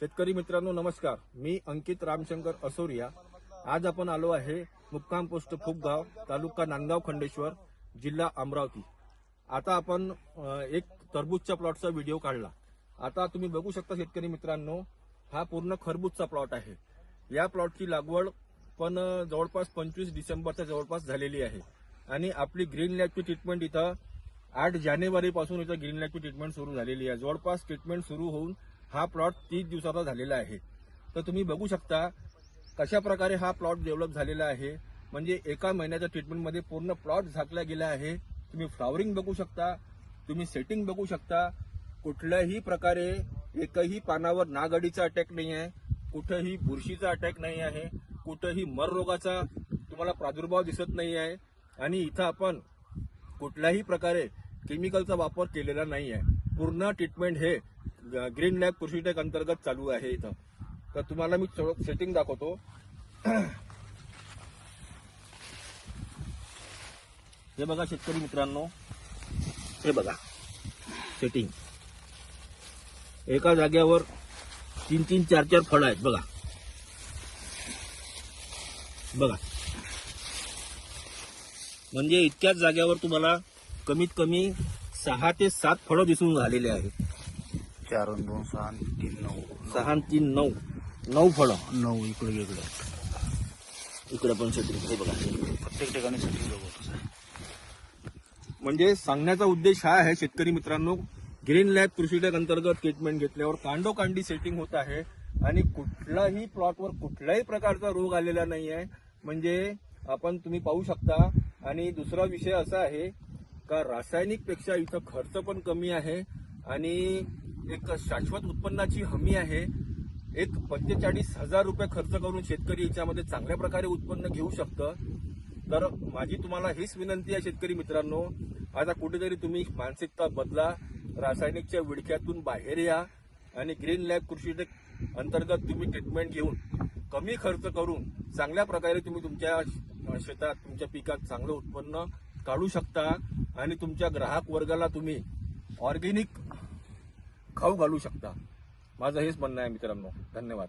शेतकरी मित्रांनो नमस्कार. मी अंकित रामशंकर असोरिया. आज आपण आलो आहे मुक्काम पोस्ट फुगगाव तालुका नांदगाव खंडेश्वर जिल्हा अमरावती. आता आपण एक टरबूजच्या प्लॉटचा व्हिडिओ काढला. आता तुम्ही बघू शकता शेतकरी मित्रांनो हा पूर्ण खरबूजचा प्लॉट आहे. या प्लॉटची लागवड पण जवळपास पंचवीस डिसेंबरच्या जवळपास झालेली आहे. आणि आपली ग्रीन लॅबची ट्रीटमेंट इथं आठ जानेवारीपासून इथं ग्रीन लॅबची ट्रीटमेंट सुरू झालेली आहे. जवळपास ट्रीटमेंट सुरू होऊन हा प्लॉट तीस दिवसाचा झालेला आहे. तर तुम्ही बघू शकता कशा प्रकारे हा प्लॉट डेव्हलप झालेला आहे. म्हणजे एका महिन्याच्या ट्रीटमेंटमध्ये पूर्ण प्लॉट झाकला गेला आहे. तुम्ही फ्लॉवरिंग बघू शकता तुम्ही सेटिंग बघू शकता. कुठल्याही प्रकारे एकही पानावर नागडीचा अटॅक नाही आहे. कुठंही बुरशीचा अटॅक नाही आहे. कुठंही मर रोगाचा तुम्हाला प्रादुर्भाव दिसत नाही आहे. आणि इथं आपण कुठल्याही प्रकारे केमिकलचा वापर केलेला नाही आहे. पूर्ण ट्रीटमेंट हे ग्रीन लॅब कृषीटेक अंतर्गत चालू आहे इथं. तर तुम्हाला मी सेटिंग दाखवतो. हे बघा शेतकरी मित्रांनो. हे बघा. सेटिंग एका जाग्यावर तीन तीन चार चार फळं आहेत. बघा. बघा. म्हणजे इतक्याच जाग्यावर तुम्हाला कमीत कमी सहा ते सात फळं दिसून झालेले आहेत. चार आणि दोन सहा आणि तीन नऊ. सहा आणि तीन नऊ. नऊ फळं. नऊ इकडे इकडे. इकडे पण सेटिंग हे बघा. प्रत्येक ठिकाणी सेटिंग बघत आहे म्हणजे सांगण्याचा उद्देश हा आहे शेतकरी मित्रांनो ग्रीन लॅब कृषीटेक अंतर्गत ट्रीटमेंट घेतल्यावर कांडोकांडी सेटिंग होत आहे आणि कुठलाही प्लॉटवर कुठल्याही प्रकारचा रोग आलेला नाही आहे म्हणजे आपण तुम्ही पाहू शकता. आणि दुसरा विषय असा आहे का रासायनिकपेक्षा इथं खर्च पण कमी आहे. आणि एक शाश्वत उत्पन्नाची हमी आहे. एक पंचेचाळीस हजार रुपये खर्च करून शेतकरी याच्यामध्ये चांगल्या प्रकारे उत्पन्न घेऊ शकतं. तर माझी तुम्हाला हीच विनंती आहे शेतकरी मित्रांनो. आता कुठेतरी तुम्ही मानसिकता बदला रासायनिकच्या विडख्यातून बाहेर या आणि ग्रीन लॅब कृषी अंतर्गत तुम्ही ट्रीटमेंट घेऊन कमी खर्च करून चांगल्या प्रकारे तुम्ही तुमच्या शेतात तुमच्या पिकात चांगलं उत्पन्न काढू शकता. आणि तुमच्या ग्राहक वर्गाला तुम्ही ऑर्गेनिक खाऊ घालू शकता. माझं हेच म्हणणं आहे मित्रांनो. धन्यवाद.